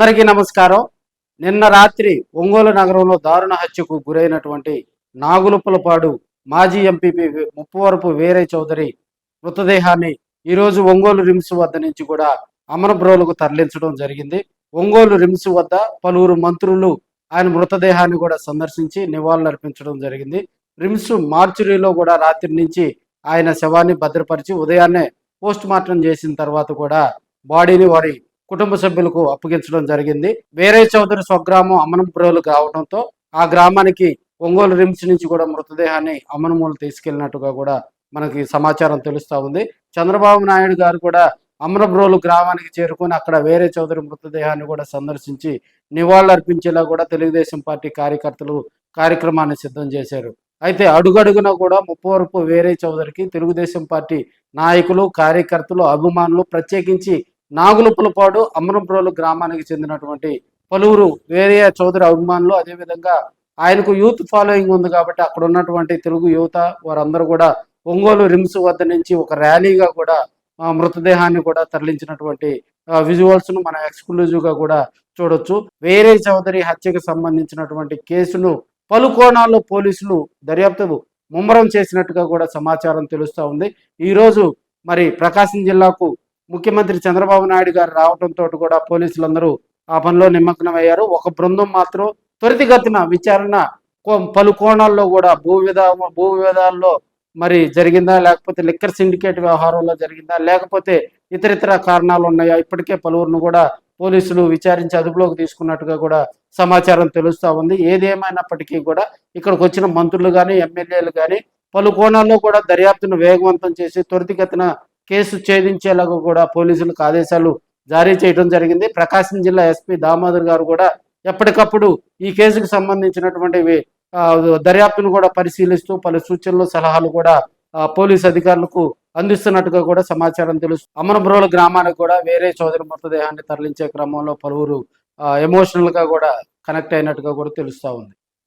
అందరికీ నమస్కారం. నిన్న రాత్రి ఒంగోలు నగరంలో దారుణ హత్యకు గురైనటువంటి నాగులుపులపాడు మాజీ ఎంపీపీ ముప్పవరపు వేరే చౌదరి మృతదేహాన్ని ఈరోజు ఒంగోలు రిమ్స్ వద్ద నుంచి కూడా అమరబ్రోలకు తరలించడం జరిగింది. ఒంగోలు రిమ్స్ వద్ద పలువురు మంత్రులు ఆయన మృతదేహాన్ని కూడా సందర్శించి నివాళులర్పించడం జరిగింది. రిమ్స్ మార్చురీలో కూడా రాత్రి నుంచి ఆయన శవాన్ని భద్రపరిచి ఉదయాన్నే పోస్ట్ మార్టం చేసిన తర్వాత కూడా బాడీని వారి కుటుంబ సభ్యులకు అప్పగించడం జరిగింది. వేరే చౌదరి స్వగ్రామం అమనంపురాలు కావడంతో ఆ గ్రామానికి ఒంగోలు రిమ్స్ నుంచి కూడా మృతదేహాన్ని అమనమూలు తీసుకెళ్ళినట్టుగా కూడా మనకి సమాచారం తెలుస్తూ ఉంది. చంద్రబాబు నాయుడు గారు కూడా అమరబ్రోలు గ్రామానికి చేరుకొని అక్కడ వేరే చౌదరి మృతదేహాన్ని కూడా సందర్శించి నివాళులర్పించేలా కూడా తెలుగుదేశం పార్టీ కార్యకర్తలు కార్యక్రమాన్ని సిద్ధం చేశారు. అయితే అడుగడుగున కూడా ముప్పవరపు వేరే చౌదరికి తెలుగుదేశం పార్టీ నాయకులు కార్యకర్తలు అభిమానులు ప్రత్యేకించి నాగులుపులపాడు అమరంపురలు గ్రామానికి చెందినటువంటి పలువురు వేరే చౌదరి అభిమానులు. అదేవిధంగా ఆయనకు యూత్ ఫాలోయింగ్ ఉంది కాబట్టి అక్కడ ఉన్నటువంటి తెలుగు యువత వారందరూ కూడా ఒంగోలు రిమ్స్ వద్ద నుంచి ఒక ర్యాలీగా కూడా మృతదేహాన్ని కూడా తరలించినటువంటి విజువల్స్ను మనం ఎక్స్క్లూజివ్గా కూడా చూడొచ్చు. వేరే చౌదరి హత్యకు సంబంధించినటువంటి కేసును పలు కోణాల్లో పోలీసులు దర్యాప్తు ముమ్మరం చేసినట్టుగా కూడా సమాచారం తెలుస్తూ ఉంది. ఈ రోజు మరి ప్రకాశం జిల్లాకు ముఖ్యమంత్రి చంద్రబాబు నాయుడు గారు రావడంతో కూడా పోలీసులందరూ ఆ పనిలో నిమగ్నమయ్యారు. ఒక బృందం మాత్రం త్వరితగతిన విచారణ కో- పలు కోణాల్లో కూడా భూ విధా భూ వివాదాల్లో మరి జరిగిందా? లేకపోతే లిక్కర్ సిండికేట్ వ్యవహారంలో జరిగిందా? లేకపోతే ఇతర ఇతర కారణాలు ఉన్నాయా? ఇప్పటికే పలువురును కూడా పోలీసులు విచారించి అదుపులోకి తీసుకున్నట్టుగా కూడా సమాచారం తెలుస్తూ ఉంది. ఏదేమైనప్పటికీ కూడా ఇక్కడికి వచ్చిన మంత్రులు కానీ ఎమ్మెల్యేలు కానీ పలు కోణాల్లో కూడా దర్యాప్తును వేగవంతం చేసి త్వరితగతిన కేసు ఛేదించేలాగా కూడా పోలీసులకు ఆదేశాలు జారీ చేయడం జరిగింది. ప్రకాశం జిల్లా ఎస్పీ దామోదర్ గారు కూడా ఎప్పటికప్పుడు ఈ కేసుకు సంబంధించినటువంటి దర్యాప్తును కూడా పరిశీలిస్తూ పలు సూచనలు సలహాలు కూడా పోలీసు పోలీస్ అధికారులకు అందిస్తున్నట్టుగా కూడా సమాచారం తెలుసు. అమనబ్రోల గ్రామానికి కూడా వేరే సోదరి మృతదేహాన్ని తరలించే క్రమంలో పలువురు ఎమోషనల్గా కూడా కనెక్ట్ అయినట్టుగా కూడా తెలుస్తూ ఉంది.